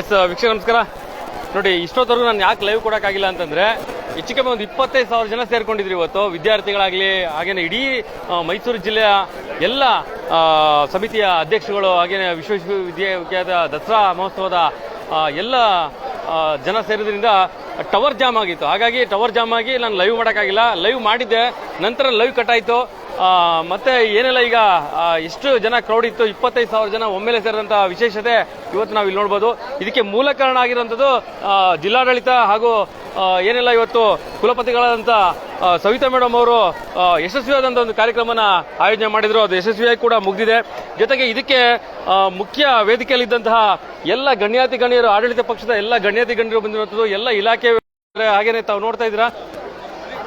S ವೀಕ್ಷಕ ನಮಸ್ಕಾರ. ನೋಡಿ, ಇಷ್ಟೊತ್ತವರೆಗೂ ನಾನು ಯಾಕೆ ಲೈವ್ ಕೊಡೋಕ್ಕಾಗಿಲ್ಲ ಅಂತಂದ್ರೆ ಹೆಚ್ಚು ಕಮ್ಮಿ ಒಂದು ಇಪ್ಪತ್ತೈದು ಸಾವಿರ ಜನ ಸೇರ್ಕೊಂಡಿದ್ರು ಇವತ್ತು. ವಿದ್ಯಾರ್ಥಿಗಳಾಗಲಿ, ಹಾಗೇನೆ ಇಡೀ ಮೈಸೂರು ಜಿಲ್ಲೆಯ ಎಲ್ಲ ಸಮಿತಿಯ ಅಧ್ಯಕ್ಷಗಳು ಹಾಗೇನೆ ವಿಶ್ವವಿದ್ಯಾಲಯದ ದಸರಾ ಮಹೋತ್ಸವದ ಎಲ್ಲ ಜನ ಸೇರಿದ್ರಿಂದ ಟವರ್ ಜಾಮ್ ಆಗಿತ್ತು. ಹಾಗಾಗಿ ಟವರ್ ಜಾಮ್ ಆಗಿ ನಾನು ಲೈವ್ ಮಾಡೋಕ್ಕಾಗಿಲ್ಲ. ಲೈವ್ ಮಾಡಿದ್ದೆ, ನಂತರ ಲೈವ್ ಕಟ್ ಆಯಿತು. ಮತ್ತೆ ಏನೆಲ್ಲ ಈಗ ಎಷ್ಟು ಜನ ಕ್ರೌಡ್ ಇತ್ತು? ಇಪ್ಪತ್ತೈದು ಸಾವಿರ ಜನ ಒಮ್ಮೆಲೆ ಸೇರಿದಂತಹ ವಿಶೇಷತೆ ಇವತ್ತು ನಾವು ಇಲ್ಲಿ ನೋಡ್ಬೋದು. ಇದಕ್ಕೆ ಮೂಲ ಕಾರಣ ಆಗಿರುವಂಥದ್ದು ಜಿಲ್ಲಾಡಳಿತ ಹಾಗೂ ಏನೆಲ್ಲ ಇವತ್ತು ಕುಲಪತಿಗಳಾದಂಥ ಸವಿತಾ ಮೇಡಮ್ ಅವರು ಯಶಸ್ವಿಯಾದಂಥ ಒಂದು ಕಾರ್ಯಕ್ರಮನ ಆಯೋಜನೆ ಮಾಡಿದ್ರು. ಅದು ಯಶಸ್ವಿಯಾಗಿ ಕೂಡ ಮುಗಿದಿದೆ. ಜೊತೆಗೆ ಇದಕ್ಕೆ ಮುಖ್ಯ ವೇದಿಕೆಯಲ್ಲಿದ್ದಂತಹ ಎಲ್ಲ ಗಣ್ಯಾತಿ ಗಣ್ಯರು, ಆಡಳಿತ ಪಕ್ಷದ ಎಲ್ಲ ಗಣ್ಯಾತಿ ಗಣ್ಯರು ಬಂದಿರುವಂಥದ್ದು, ಎಲ್ಲ ಇಲಾಖೆ ಹಾಗೇನೆ ತಾವು ನೋಡ್ತಾ ಇದ್ದೀರಾ.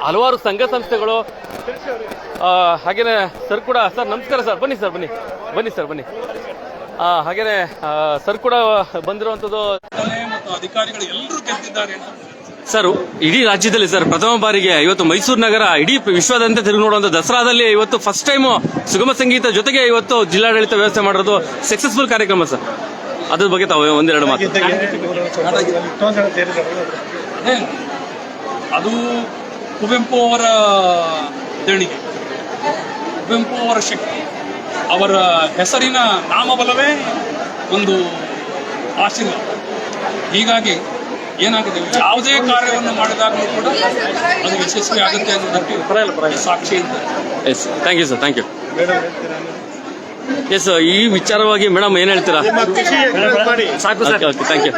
ಹಲವಾರು ಸಂಘ ಸಂಸ್ಥೆಗಳು ಹಾಗೇನೆ ಸರ್ ಕೂಡ ಸರ್ ನಮಸ್ಕಾರ ಸರ್ ಬನ್ನಿ ಸರ್ ಬನ್ನಿ ಬನ್ನಿ ಸರ್ ಬನ್ನಿ. ಹಾಗೇನೆ ಸರ್ ಕೂಡ ಬಂದಿರುವಂತದ್ದು ಮತ್ತು ಅಧಿಕಾರಿಗಳು ಎಲ್ಲರೂ ಗೆದ್ದಿದ್ದಾರೆ ಅಂತ ಸರ್ ಇಡೀ ರಾಜ್ಯದಲ್ಲಿ ಸರ್ ಪ್ರಥಮ ಬಾರಿಗೆ ಇವತ್ತು ಮೈಸೂರು ನಗರ ಇಡೀ ವಿಶ್ವದಂತ ತಿರುಗಿ ನೋಡುವಂತ ದಸರಾದಲ್ಲಿ ಇವತ್ತು ಫಸ್ಟ್ ಟೈಮ್ ಸುಗಮ ಸಂಗೀತ ಜೊತೆಗೆ ಇವತ್ತು ಜಿಲ್ಲಾಡಳಿತ ವ್ಯವಸ್ಥೆ ಮಾಡಿರೋದು ಸಕ್ಸಸ್ಫುಲ್ ಕಾರ್ಯಕ್ರಮ ಸರ್. ಅದ್ರ ಬಗ್ಗೆ ತಾವು ಒಂದೆರಡು ಮಾತು. ಅದು ಕುವೆಂಪು ಅವರ ದೇಣಿಗೆ. ಕುವೆಂಪು ಅವರ ಶಕ್ತಿ. ಅವರ ಹೆಸರಿನ ನಾಮಬಲವೇ ಒಂದು ಆಶೀರ್ವಾದ. ಹೀಗಾಗಿ ಏನಾಗಿದೆ? ಯಾವುದೇ ಕಾರ್ಯವನ್ನು ಮಾಡಿದಾಗಲೂ ಕೂಡ ಅದು ಯಶಸ್ವಿ ಆಗುತ್ತೆ ಅನ್ನೋದಕ್ಕೆ ಸಾಕ್ಷಿ ಇದ್ದಾರೆ. Yes thank you sir thank you yes ಈ ವಿಚಾರವಾಗಿ ಮೇಡಮ್ ಏನ್ ಹೇಳ್ತೀರಾ? ಸಾಕು ಸರ್. ಥ್ಯಾಂಕ್ ಯು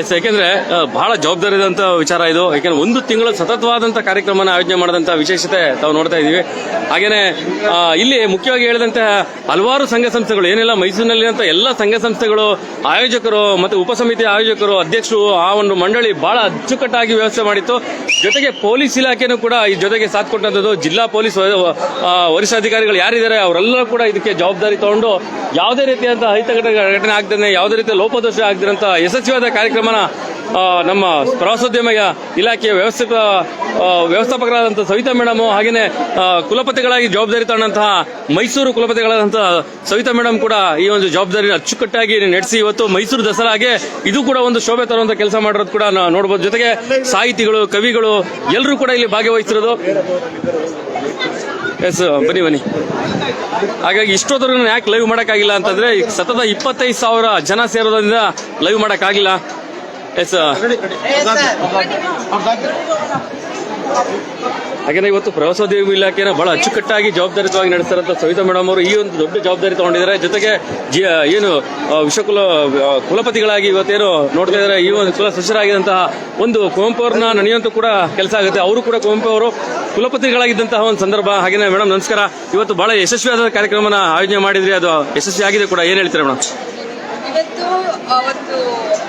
ಎಸ್ ಯಾಕೆಂದ್ರೆ ಬಹಳ ಜವಾಬ್ದಾರಿ ಇದಂತ ವಿಚಾರ ಇದು. ಯಾಕೆಂದ್ರೆ ಒಂದು ತಿಂಗಳು ಸತತವಾದಂತ ಕಾರ್ಯಕ್ರಮನ ಆಯೋಜನೆ ಮಾಡಿದಂತ ವಿಶೇಷತೆ ತಾವು ನೋಡ್ತಾ ಇದೀವಿ ಹಾಗೇನೆ ಆ, ಇಲ್ಲಿ ಮುಖ್ಯವಾಗಿ ಹೇಳಿದಂತೆ ಹಲವಾರು ಸಂಘ ಸಂಸ್ಥೆಗಳು ಏನೆಲ್ಲ ಮೈಸೂರಿನಲ್ಲಿರುವಂತ ಎಲ್ಲ ಸಂಘ ಸಂಸ್ಥೆಗಳು ಆಯೋಜಕರು ಮತ್ತು ಉಪಸಮಿತಿ ಆಯೋಜಕರು ಅಧ್ಯಕ್ಷರು ಆ ಒಂದು ಮಂಡಳಿ ಬಹಳ ಅಚ್ಚುಕಟ್ಟಾಗಿ ವ್ಯವಸ್ಥೆ ಮಾಡಿತ್ತು. ಜೊತೆಗೆ ಪೊಲೀಸ್ ಇಲಾಖೆನೂ ಕೂಡ ಈ ಜೊತೆಗೆ ಸಾಥ್ ಕೊಟ್ಟಂತದ್ದು ಜಿಲ್ಲಾ ಪೊಲೀಸ್ ವರಿಷ್ಠಾಧಿಕಾರಿಗಳು ಯಾರಿದ್ದಾರೆ ಅವರೆಲ್ಲರೂ ಕೂಡ ಇದಕ್ಕೆ ಜವಾಬ್ದಾರಿ ತಗೊಂಡು ಯಾವುದೇ ರೀತಿಯಂತ ಅಹಿತಕರ ಘಟನೆ ಆಗದೇ ಯಾವುದೇ ರೀತಿಯ ಲೋಪದೋಷ ಆಗದಿರಂತ ಯಶಸ್ವಿಯಾದ ಕಾರ್ಯಕ್ರಮನ ನಮ್ಮ ಪ್ರವಾಸೋದ್ಯಮ ಇಲಾಖೆಯ ವ್ಯವಸ್ಥಿತ ವ್ಯವಸ್ಥಾಪಕರಾದಂತಹ ಸವಿತಾ ಮೇಡಮ್ ಹಾಗೆಯೇ ಕುಲಪತಿಗಳಾಗಿ ಜವಾಬ್ದಾರಿ ತಗೊಂಡಂತಹ ಮೈಸೂರು ಕುಲಪತಿಗಳಾದಂತಹ ಸವಿತಾ ಮೇಡಮ್ ಕೂಡ ಈ ಒಂದು ಜವಾಬ್ದಾರಿ ಅಚ್ಚುಕಟ್ಟಾಗಿ ನಡೆಸಿ ಇವತ್ತು ಮೈಸೂರು ದಸರಾಗೆ ಇದು ಕೂಡ ಒಂದು ಶೋಭೆ ತರುವಂತ ಕೆಲಸ ಮಾಡಿರೋದು ಕೂಡ ನೋಡಬಹುದು ಜೊತೆಗೆ ಸಾಹಿತಿಗಳು, ಕವಿಗಳು ಎಲ್ಲರೂ ಕೂಡ ಇಲ್ಲಿ ಭಾಗವಹಿಸಿರೋದು. ಎಸ್ ಬನ್ನಿ ಬನ್ನಿ. ಹಾಗಾಗಿ ಇಷ್ಟೊತ್ತವರೆಗೂ ನಾನು ಯಾಕೆ ಲೈವ್ ಮಾಡೋಕ್ಕಾಗಿಲ್ಲ ಅಂತಂದ್ರೆ ಈಗ ಸತತ ಇಪ್ಪತ್ತೈದು ಸಾವಿರ ಜನ ಸೇರೋದ್ರಿಂದ ಲೈವ್ ಮಾಡೋಕ್ಕಾಗಿಲ್ಲ. ಎಸ್ ಹಾಗೇನೆ ಇವತ್ತು ಪ್ರವಾಸೋದ್ಯಮ ಇಲಾಖೆನ ಬಹಳ ಅಚ್ಚುಕಟ್ಟಾಗಿ ಜವಾಬ್ದಾರಿತವಾಗಿ ನಡೆಸ್ತಾರಂತ ಸವಿತಾ ಮೇಡಮ್ ಅವರು ಈ ಒಂದು ದೊಡ್ಡ ಜವಾಬ್ದಾರಿ ತಗೊಂಡಿದ್ದಾರೆ. ಜೊತೆಗೆ ಏನು ವಿಶ್ವಕುಲ ಕುಲಪತಿಗಳಾಗಿ ಇವತ್ತೇನು ನೋಡ್ತಾ ಇದ್ದಾರೆ. ಈ ಒಂದು ಕುಲ ಸದಸ್ಯರಾಗಿದ್ದಂತಹ ಒಂದು ಕುವೆಂಪು ಅವ್ರನ್ನ ಕೂಡ ಕೆಲಸ ಆಗುತ್ತೆ. ಅವರು ಕೂಡ ಕುವೆಂಪು ಅವರು ಕುಲಪತಿಗಳಾಗಿದ್ದಂತಹ ಒಂದು ಸಂದರ್ಭ. ಹಾಗೇನೆ ಮೇಡಮ್ ನಮಸ್ಕಾರ. ಇವತ್ತು ಬಹಳ ಯಶಸ್ವಿಯಾದ ಕಾರ್ಯಕ್ರಮನ ಆಯೋಜನೆ ಮಾಡಿದ್ರಿ. ಅದು ಯಶಸ್ವಿ ಆಗಿದೆ ಕೂಡ. ಏನ್ ಹೇಳ್ತೀರಾ ಮೇಡಮ್ ಇವತ್ತು ಒಂದು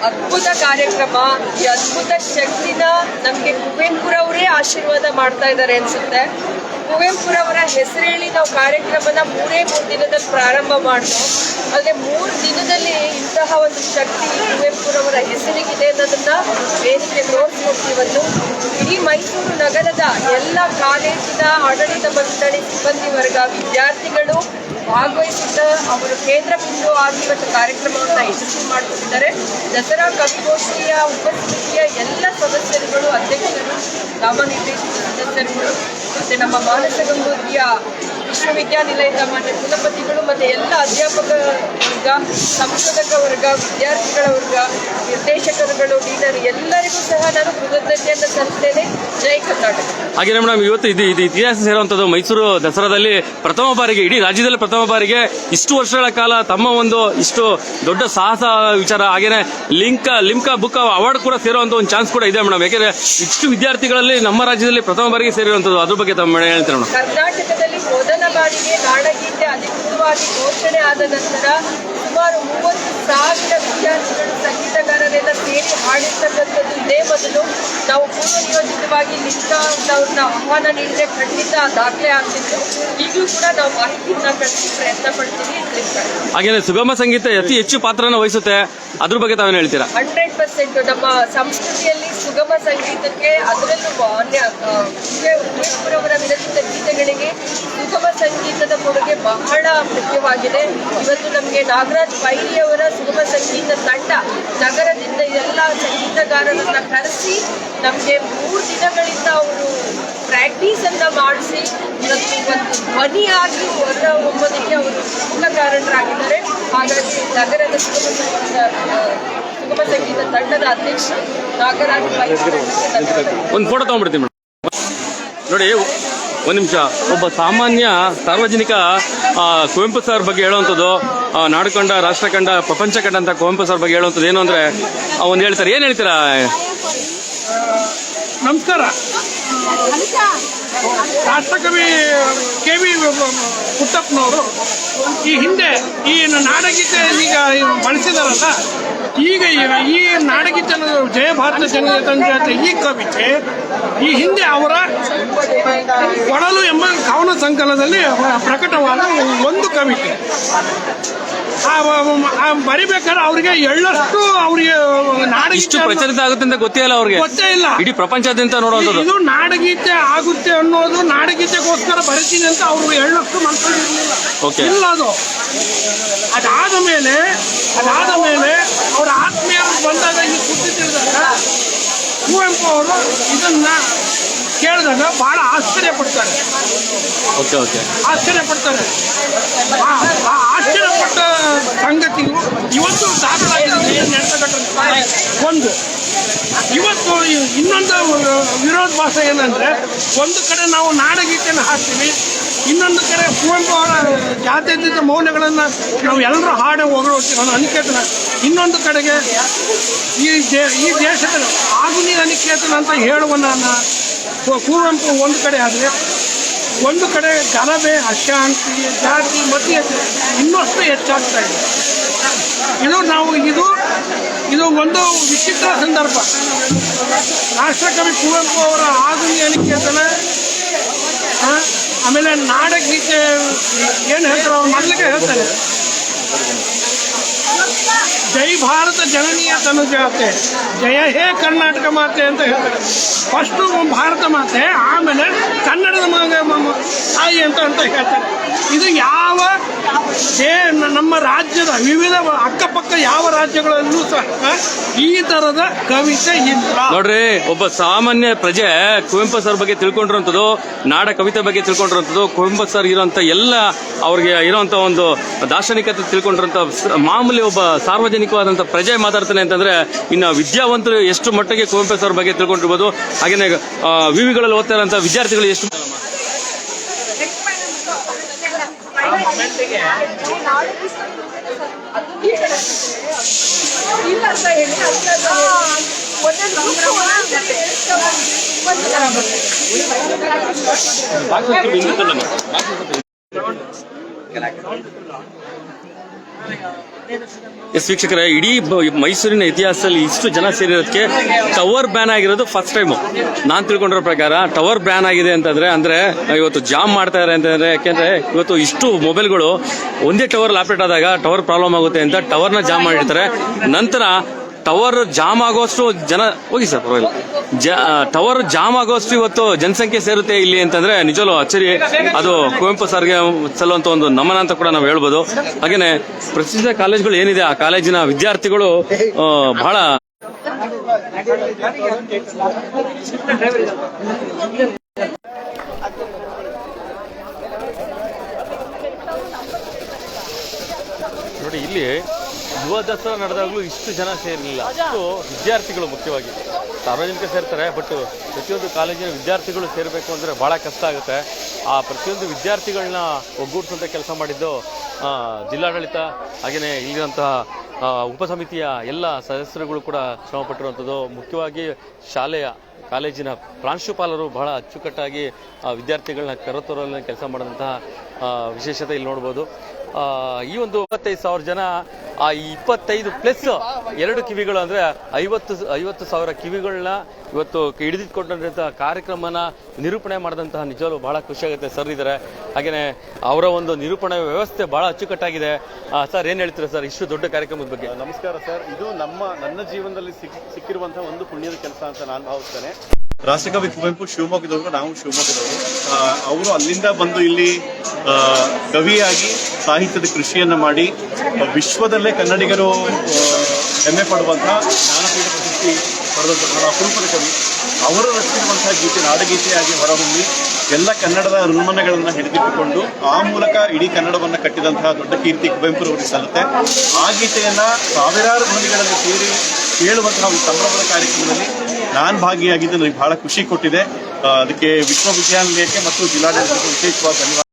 ಅದ್ಭುತ ಕಾರ್ಯಕ್ರಮ, ಈ ಅದ್ಭುತ ಶಕ್ತಿನ ನಮಗೆ ಕುವೆಂಪುರವರೇ ಆಶೀರ್ವಾದ ಮಾಡ್ತಾ ಇದ್ದಾರೆ ಅನ್ಸುತ್ತೆ. ಕುವೆಂಪುರವರ ಹೆಸರೇಳಿ ನಾವು ಕಾರ್ಯಕ್ರಮನ ಮೂರೇ ಮೂರು ದಿನದಲ್ಲಿ ಪ್ರಾರಂಭ ಮಾಡಿದ್ವು ಅಂದರೆ ಮೂರು ದಿನದಲ್ಲಿ ಇಂತಹ ಒಂದು ಶಕ್ತಿ ಕುವೆಂಪುರವರ ಹೆಸರಿಗಿದೆ ಅನ್ನೋದನ್ನ ವೇದಿಕೆ ತೋರಿಸ್ಕೊಡ್ತೀವತ್ತು ಇಡೀ ಮೈಸೂರು ನಗರದ ಎಲ್ಲ ಕಾಲೇಜಿನ, ಆಡಳಿತ ಮಂಡಳಿ, ಸಿಬ್ಬಂದಿ ವರ್ಗ, ವಿದ್ಯಾರ್ಥಿಗಳು ಭಾಗವಹಿಸಿದ್ದ ಅವರು ಕೇಂದ್ರ ಬಿಂದು ಆಗಿ ಇವತ್ತು ಕಾರ್ಯಕ್ರಮವನ್ನು ಯಶಸ್ವಿ ಮಾಡಿಕೊಂಡಿದ್ದಾರೆ ದಸರಾ ಕವಿಗೋಷ್ಠಿಯ ಉಪಸ್ಥಿತಿಯ ಎಲ್ಲ ಸದಸ್ಯರುಗಳು, ಅಧ್ಯಕ್ಷರು ನಾಮನಿರ್ದೇಶಿತ ಸದಸ್ಯರುಗಳು, ಮತ್ತೆ ನಮ್ಮ ಮಾನಸ ಗಂಗೋತ್ರಿಯ ವಿಶ್ವವಿದ್ಯಾನಿಲಯದ ಮಾನ್ಯ ಕುಲಪತಿಗಳು ಮತ್ತು ಎಲ್ಲ ಅಧ್ಯಾಪಕ ವರ್ಗ ಸಂಶೋಧಕ ವರ್ಗ ವಿದ್ಯಾರ್ಥಿಗಳ ವರ್ಗ ನಿರ್ದೇಶಕರುಗಳು ಲೀಡರ್ ಎಲ್ಲರಿಗೂ ಸಹ ನಾನು ಕೃತಜ್ಞತೆಯನ್ನು ಸಲ್ಲಿಸ್ತೇನೆ. ಜೈ ಕರ್ನಾಟಕ. ಹಾಗೆ ಮೇಡಮ್ ಇವತ್ತು ಇದು ಇದು ಇತಿಹಾಸ ಸೇರುವಂಥದ್ದು ಮೈಸೂರು ದಸರಾದಲ್ಲಿ ಪ್ರಥಮ ಬಾರಿಗೆ ಇಡೀ ರಾಜ್ಯದಲ್ಲಿ ಪ್ರಥಮ ಬಾರಿಗೆ ಇಷ್ಟು ವರ್ಷಗಳ ಕಾಲ ತಮ್ಮ ಒಂದು ಇಷ್ಟು ದೊಡ್ಡ ಸಾಹಸ ವಿಚಾರ. ಹಾಗೇನೆ ಲಿಂಕ್ ಲಿಂಕಾ ಬುಕ್ ಅವಾರ್ಡ್ ಕೂಡ ಸೇರುವಂಥ ಒಂದು ಚಾನ್ಸ್ ಕೂಡ ಇದೆ ಮೇಡಮ್. ಯಾಕೆಂದರೆ ಇಷ್ಟು ವಿದ್ಯಾರ್ಥಿಗಳಲ್ಲಿ ನಮ್ಮ ರಾಜ್ಯದಲ್ಲಿ ಪ್ರಥಮ ಬಾರಿಗೆ ಸೇರಿರುವಂಥದ್ದು. ಅದ್ರ ಬಗ್ಗೆ ತಮ್ಮ ಹೇಳ್ತೀರಾ ಮೇಡಮ್. ಕರ್ನಾಟಕದಲ್ಲಿ ಮೊದಲ ಬಾರಿಗೆ ನಾಡಗೀತೆ ಅಧಿಕೃತವಾಗಿ ಘೋಷಣೆ ಆದ ನಂತರ ಸುಮಾರು ಮೂವತ್ತು ಸಾವಿರ ವಿದ್ಯಾರ್ಥಿಗಳು ಸಂಗೀತಗಾರರೆಲ್ಲ ಸೇರಿ ಹಾಡಿರ್ತಕ್ಕಂಥದ್ದು ಇದೇ ಮೊದಲು. ನಾವು ಪೂರ್ವ ನಿಯೋಜಿತವಾಗಿ ಅವ್ರನ್ನ ಆಹ್ವಾನ ನೀಡಿದ್ರೆ ಖಂಡಿತ ದಾಖಲೆ ಆಗ್ತಿತ್ತು. ಈಗಲೂ ಕೂಡ ನಾವು ಮಾಹಿತಿಯನ್ನ ಕಳಿಸಿ ಪ್ರಯತ್ನ ಪಡ್ತೀವಿ. ಹಾಗೇನೆ ಸುಗಮ ಸಂಗೀತ ಅತಿ ಹೆಚ್ಚು ಪಾತ್ರನ ವಹಿಸುತ್ತೆ. ಅದ್ರ ಬಗ್ಗೆ ತಾವೇನು ಹೇಳ್ತೀರಾ? ಹಂಡ್ರೆಡ್ ಪರ್ಸೆಂಟ್ ನಮ್ಮ ಸಂಸ್ಕೃತಿಯಲ್ಲಿ ಸುಗಮ ಸಂಗೀತಕ್ಕೆ ಅದರಲ್ಲೂ ಅನ್ಯ ಕುವೆಂಪುರವರ ವಿರಚಿತ ಗೀತೆಗಳಿಗೆ ಸುಗಮ ಸಂಗೀತದ ಕೊಡುಗೆ ಬಹಳ ಮುಖ್ಯವಾಗಿದೆ. ಇವತ್ತು ನಮಗೆ ನಾಗರಾಜ್ ಪೈರಿಯವರ ಸುಗಮ ಸಂಗೀತ ತಂಡ ನಗರದಿಂದ ಎಲ್ಲ ಸಂಗೀತಗಾರರನ್ನ ಕರೆಸಿ ನಮಗೆ ಮೂರು ದಿನಗಳಿಂದ ಅವರು ಪ್ರಾಕ್ಟೀಸ್ ಅನ್ನ ಮಾಡಿಸಿ ಇವತ್ತು ಒಂದು ಧ್ವನಿಯಾಗಿ ಹೊರ ಹೊಮ್ಮೋದಕ್ಕೆ ಅವರು ಮೂಲಕಾರರಾಗಿದ್ದಾರೆ ಕಾರಣರಾಗಿದ್ದಾರೆ. ಹಾಗಾಗಿ ನಗರದ ಸುಗಮ ಸಂಗೀತ ಸುಗಮ ಸಂಗೀತ ತಂಡದ ಅಧ್ಯಕ್ಷ ನಾಗರಾಜ್ ಪೈ ಒಂದು ಫೋಟೋ ತಗೊಂಡ್ಬಿಡ್ತೀನಿ ನೋಡಿ ಒಂದು ನಿಮಿಷ. ಒಬ್ಬ ಸಾಮಾನ್ಯ ಸಾರ್ವಜನಿಕ ಕುವೆಂಪು ಸರ್ ಬಗ್ಗೆ ಹೇಳುವಂಥದ್ದು ನಾಡುಕಂಡ ನಾಡು ಕಂಡ, ರಾಷ್ಟ್ರ ಕಂಡ, ಪ್ರಪಂಚ ಕಂಡ ಅಂತ ಕುವೆಂಪು ಸರ್ ಬಗ್ಗೆ ಹೇಳುವಂಥದ್ದು ಏನು ಅಂದ್ರೆ ಒಂದು ಹೇಳ್ತಾರೆ. ಏನು ಹೇಳ್ತೀರಾ? ನಮಸ್ಕಾರ. ರಾಷ್ಟ್ರಕವಿ ಕೆ ವಿ ಪುಟ್ಟಪ್ಪನವರು ಈ ಹಿಂದೆ ಈ ನಾಡಗೀತೆ ಈಗ ಬಳಸಿದಾರಲ್ಲ, ಈಗ ಈ ನಾಡಗೀತೆ ಜಯ ಭಾರತ ಜನ ಈ ಕವಿತೆ ಈ ಹಿಂದೆ ಅವರ ಕೊಡಲು ಎಂಬ ಕವನ ಸಂಕಲನದಲ್ಲಿ ಪ್ರಕಟವಾದ ಒಂದು ಕವಿತೆ. ಬರಿಬೇಕಾದ್ರೆ ಅವರಿಗೆ ಎಳ್ಳಷ್ಟು ಅವರಿಗೆ ಇಷ್ಟು ನಾಡಗೀತೆ ಪ್ರಚಲಿತ ಆಗುತ್ತೆ ಅಂತ ಗೊತ್ತೇ ಇಲ್ಲ ಅವ್ರಿಗೆ. ಗೊತ್ತೇ ಇಲ್ಲ. ಇಡೀ ಪ್ರಪಂಚದಿಂದ ನೋಡೋದು ಇದು ನಾಡಗೀತೆ ಆಗುತ್ತೆ ಅನ್ನೋದು ನಾಡಗೀತೆಗೋಸ್ಕರ ಬರೀತೀನಿ ಅಂತ ಅವರು ಎಳ್ಳಷ್ಟು ಮನಸ್ಸಲ್ಲಿ. ಇಲ್ಲ ಅದು. ಅದಾದ ಮೇಲೆ ಅದಾದ ಮೇಲೆ ಅವರ ಆತ್ಮೀಯರು ಬಂದಾಗ ಇಲ್ಲಿ ಕುಂತಿದ್ದಾಗ ಕುವೆಂಪು ಅವರು ಇದನ್ನ ಕೇಳಿದಾಗ ಬಹಳ ಆಶ್ಚರ್ಯ ಪಡ್ತಾರೆ. Okay okay. ಆಶ್ಚರ್ಯ ಪಡ್ತಾರೆ. ಆಶ್ಚರ್ಯಪಟ್ಟ ಸಂಗತಿಯು ಇವತ್ತು ದಾಖಲಾಗಿದೆ ಒಂದು ಇವತ್ತು ಇನ್ನೊಂದು ವಿರೋಧ ಭಾಷೆ ಏನಂದ್ರೆ ಒಂದು ಕಡೆ ನಾವು ನಾಡಗೀತೆಯನ್ನು ಹಾಕ್ತೀವಿ ಇನ್ನೊಂದು ಕಡೆ ಕುವೆಂಪು ಅವರ ಜಾತ್ಯತೀತ ಮೌಲ್ಯಗಳನ್ನು ನಾವು ಎಲ್ಲರೂ ಹಾಡು ಹೊಗಳುತ್ತೀವಿ ಅನ್ನೋ ಅನಿಕೇತನ. ಇನ್ನೊಂದು ಕಡೆಗೆ ಈ ದೇ ಈ ದೇಶದ ಆಧುನಿಕ ಅನಿಕೇತನ ಅಂತ ಹೇಳುವ ನಾನು ಕುವೆಂಪು ಒಂದು ಕಡೆ ಆದರೆ ಒಂದು ಕಡೆ ಗಲಭೆ ಅಶಾಂತಿ ಜಾತಿ ಮತಿ ಇನ್ನಷ್ಟು ಹೆಚ್ಚಾಗ್ತಾ ಇದೆ. ಇದು ನಾವು ಇದು ಇದು ಒಂದು ವಿಚಿತ್ರ ಸಂದರ್ಭ. ರಾಷ್ಟ್ರಕವಿ ಕುವೆಂಪು ಅವರ ಆಧುನಿಕ ನಿಕೇತನ ಆ, ಆಮೇಲೆ ನಾಡಗೀತೆ ಏನು ಹೇಳ್ತಾರೆ ಅವ್ರು ಮೊದಲಿಗೆ ಹೇಳ್ತಾರೆ. ಜೈ ಭಾರತ ಜನನೀಯ ತನುಜಾತೆ ಜಯ ಹೇ ಕರ್ನಾಟಕ ಮಾತೆ ಅಂತ ಹೇಳ್ತಾರೆ. ಫಸ್ಟು ಭಾರತ ಮಾತೆ, ಆಮೇಲೆ ಕನ್ನಡದ ತಾಯಿ ಅಂತ ಅಂತ ಹೇಳ್ತಾರೆ. ಇದು ಯಾವ ನಮ್ಮ ರಾಜ್ಯದ ವಿವಿಧ ಅಕ್ಕಪಕ್ಕ ಯಾವ ರಾಜ್ಯಗಳಲ್ಲೂ ಸಹ ಈ ತರದ ಕವಿತೆ ಇಲ್ಲ. ನೋಡ್ರಿ, ಒಬ್ಬ ಸಾಮಾನ್ಯ ಪ್ರಜೆ ಕುವೆಂಪು ಸರ್ ಬಗ್ಗೆ ತಿಳ್ಕೊಂಡಿರೋಂಥದ್ದು ನಾಡ ಕವಿತೆ ಬಗ್ಗೆ ತಿಳ್ಕೊಂಡಿರೋಂಥದ್ದು ಕುವೆಂಪು ಸರ್ ಇರೋಂಥ ಎಲ್ಲ ಅವ್ರಿಗೆ ಇರೋಂಥ ಒಂದು ದಾರ್ಶನಿಕತೆ ತಿಳ್ಕೊಂಡಿರೋಂಥ ಮಾಮೂಲಿ ಒಬ್ಬ ಸಾರ್ವಜನಿಕವಾದಂಥ ಪ್ರಜೆ ಮಾತಾಡ್ತಾನೆ ಅಂತಂದ್ರೆ, ಇನ್ನು ವಿದ್ಯಾವಂತರು ಎಷ್ಟು ಮಟ್ಟಿಗೆ ಕುವೆಂಪು ಸರ್ ಬಗ್ಗೆ ತಿಳ್ಕೊಂಡಿರ್ಬೋದು, ಹಾಗೇನೆ ವಿವಿಗಳಲ್ಲಿ ಓದ್ತಾ ಇರೋಂಥ ವಿದ್ಯಾರ್ಥಿಗಳು ಎಷ್ಟು ಇಲ್ಲ ಅಂತ ಹೇಳಿ ಅಂತ ಒಂದೊಂದು ಎಸ್ ವೀಕ್ಷಕರೇ, ಇಡೀ ಮೈಸೂರಿನ ಇತಿಹಾಸದಲ್ಲಿ ಇಷ್ಟು ಜನ ಸೇರಿರೋದಕ್ಕೆ ಟವರ್ ಬ್ಯಾನ್ ಆಗಿರೋದು ಫಸ್ಟ್ ಟೈಮು ನಾನು ತಿಳ್ಕೊಂಡಿರೋ ಪ್ರಕಾರ ಟವರ್ ಬ್ಯಾನ್ ಆಗಿದೆ ಅಂತಂದ್ರೆ, ಅಂದ್ರೆ ಇವತ್ತು ಜಾಮ್ ಮಾಡ್ತಾ ಇದಾರೆ ಅಂತಂದ್ರೆ, ಯಾಕೆಂದ್ರೆ ಇವತ್ತು ಇಷ್ಟು ಮೊಬೈಲ್ಗಳು ಒಂದೇ ಟವರ್ ಆಪರೇಟ್ ಆದಾಗ ಟವರ್ ಪ್ರಾಬ್ಲಮ್ ಆಗುತ್ತೆ ಅಂತ ಟವರ್ನ ಜಾಮ್ ಮಾಡಿರ್ತಾರೆ. ನಂತರ ಟವರ್ ಜಾಮ್ ಆಗೋಷ್ಟು ಜನ, ಹೋಗಿ ಸರ್, ಪರವಾಗಿಲ್ಲ. ಟವರ್ ಜಾಮ್ ಆಗೋಷ್ಟು ಇವತ್ತು ಜನಸಂಖ್ಯೆ ಸೇರುತ್ತೆ ಇಲ್ಲಿ ಅಂತಂದ್ರೆ ನಿಜವೂ ಅಚ್ಚರಿ, ಅದು ಕುವೆಂಪು ಸರ್ಗೆ ಸಲ್ಲುವಂತ ಒಂದು ನಮನ ಅಂತ ಕೂಡ ನಾವು ಹೇಳ್ಬೋದು. ಹಾಗೇನೆ ಪ್ರಸಿದ್ಧ ಕಾಲೇಜ್ಗಳು ಏನಿದೆ, ಆ ಕಾಲೇಜಿನ ವಿದ್ಯಾರ್ಥಿಗಳು ಬಹಳ ನೋಡಿ, ಇಲ್ಲಿ ಯುವ ದಸರಾ ನಡೆದಾಗಲೂ ಇಷ್ಟು ಜನ ಸೇರಲಿಲ್ಲ. ಅಷ್ಟು ವಿದ್ಯಾರ್ಥಿಗಳು ಮುಖ್ಯವಾಗಿ. ಸಾರ್ವಜನಿಕ ಸೇರ್ತಾರೆ ಬಟ್ ಪ್ರತಿಯೊಂದು ಕಾಲೇಜಿನ ವಿದ್ಯಾರ್ಥಿಗಳು ಸೇರಬೇಕು ಅಂದರೆ ಭಾಳ ಕಷ್ಟ ಆಗುತ್ತೆ. ಆ ಪ್ರತಿಯೊಂದು ವಿದ್ಯಾರ್ಥಿಗಳನ್ನ ಒಗ್ಗೂಡಿಸುವಂಥ ಕೆಲಸ ಮಾಡಿದ್ದು ಜಿಲ್ಲಾಡಳಿತ ಹಾಗೆಯೇ ಇಲ್ಲಿರುವಂತಹ ಉಪಸಮಿತಿಯ ಎಲ್ಲ ಸದಸ್ಯರುಗಳು ಕೂಡ ಶ್ರಮಪಟ್ಟಿರುವಂಥದ್ದು ಮುಖ್ಯವಾಗಿ ಶಾಲೆಯ ಕಾಲೇಜಿನ ಪ್ರಾಂಶುಪಾಲರು ಬಹಳ ಅಚ್ಚುಕಟ್ಟಾಗಿ ಆ, ವಿದ್ಯಾರ್ಥಿಗಳನ್ನ ಕರೆತರಲು ಕೆಲಸ ಮಾಡಿದಂತಹ ವಿಶೇಷತೆ ಇಲ್ಲಿ ನೋಡ್ಬೋದು. ಈ ಒಂದು ಇಪ್ಪತ್ತೈದು ಸಾವಿರ ಜನ ಆ ಇಪ್ಪತ್ತೈದು ಪ್ಲಸ್ ಎರಡು ಕಿವಿಗಳು ಅಂದ್ರೆ ಐವತ್ತು ಐವತ್ತು ಸಾವಿರ ಕಿವಿಗಳನ್ನ ಇವತ್ತು ಹಿಡಿದಿಟ್ಕೊಂಡಂತಹ ಕಾರ್ಯಕ್ರಮನ ನಿರೂಪಣೆ ಮಾಡಿದಂತಹ ನಿಜವಾಗ್ಲೂ ಬಹಳ ಖುಷಿಯಾಗುತ್ತೆ ಸರ್ ಇದ್ದಾರೆ. ಹಾಗೇನೆ ಅವರ ಒಂದು ನಿರೂಪಣೆ ವ್ಯವಸ್ಥೆ ಬಹಳ ಅಚ್ಚುಕಟ್ಟಾಗಿದೆ. ಸರ್ ಏನ್ ಹೇಳ್ತೀರಾ ಸರ್ ಇಷ್ಟು ದೊಡ್ಡ ಕಾರ್ಯಕ್ರಮದ ಬಗ್ಗೆ? ನಮಸ್ಕಾರ ಸರ್. ಇದು ನಮ್ಮ, ನನ್ನ ಜೀವನದಲ್ಲಿ ಸಿಕ್ ಸಿಕ್ಕಿರುವಂತಹ ಒಂದು ಪುಣ್ಯದ ಕೆಲಸ ಅಂತ ನಾನು ಭಾವಿಸ್ತೇನೆ. ರಾಷ್ಟ್ರಕವಿ ಕುವೆಂಪು ಶಿವಮೊಗ್ಗದವರು, ನಾವು ಶಿವಮೊಗ್ಗದವರು. ಅವರು ಅಲ್ಲಿಂದ ಬಂದು ಇಲ್ಲಿ ಕವಿಯಾಗಿ ಸಾಹಿತ್ಯದ ಕೃಷಿಯನ್ನು ಮಾಡಿ ವಿಶ್ವದಲ್ಲೇ ಕನ್ನಡಿಗರು ಹೆಮ್ಮೆ ಪಡುವಂತಹ ಜ್ಞಾನಪೀಠ ಪ್ರಶಸ್ತಿ ಪಡೆದಂತಹ ಅಪರೂಪದ ಕವಿ. ಅವರು ರಚಿಸಿರುವಂತಹ ಗೀತೆ, ನಾಡಗೀತೆಯಾಗಿ ಹೊರಹೊಮ್ಮಿ, ಎಲ್ಲ ಕನ್ನಡದ ಋಣಮನಗಳನ್ನು ಹಿಡಿದಿಟ್ಟುಕೊಂಡು, ಆ ಮೂಲಕ ಇಡೀ ಕನ್ನಡವನ್ನು ಕಟ್ಟಿದಂತಹ ದೊಡ್ಡ ಕೀರ್ತಿ ಕುವೆಂಪುರವರಿಗೆ ಸಲ್ಲುತ್ತೆ. ಆ ಗೀತೆಯನ್ನ ಸಾವಿರಾರು ಧ್ವನಿಗಳಲ್ಲಿ ಸೇರಿ ಕೇಳುವಂತಹ ಒಂದು ಸಂಭ್ರಮದ ಕಾರ್ಯಕ್ರಮದಲ್ಲಿ ನಾನು ಭಾಗಿಯಾಗಿದ್ದು ನನಗೆ ಬಹಳ ಖುಷಿ ಕೊಟ್ಟಿದೆ. ಅದಕ್ಕೆ ವಿಶ್ವವಿದ್ಯಾನಿಲಯಕ್ಕೆ ಮತ್ತು ಜಿಲ್ಲಾಡಳಿತಕ್ಕೆ ವಿಶೇಷವಾಗಿ ಧನ್ಯವಾದ.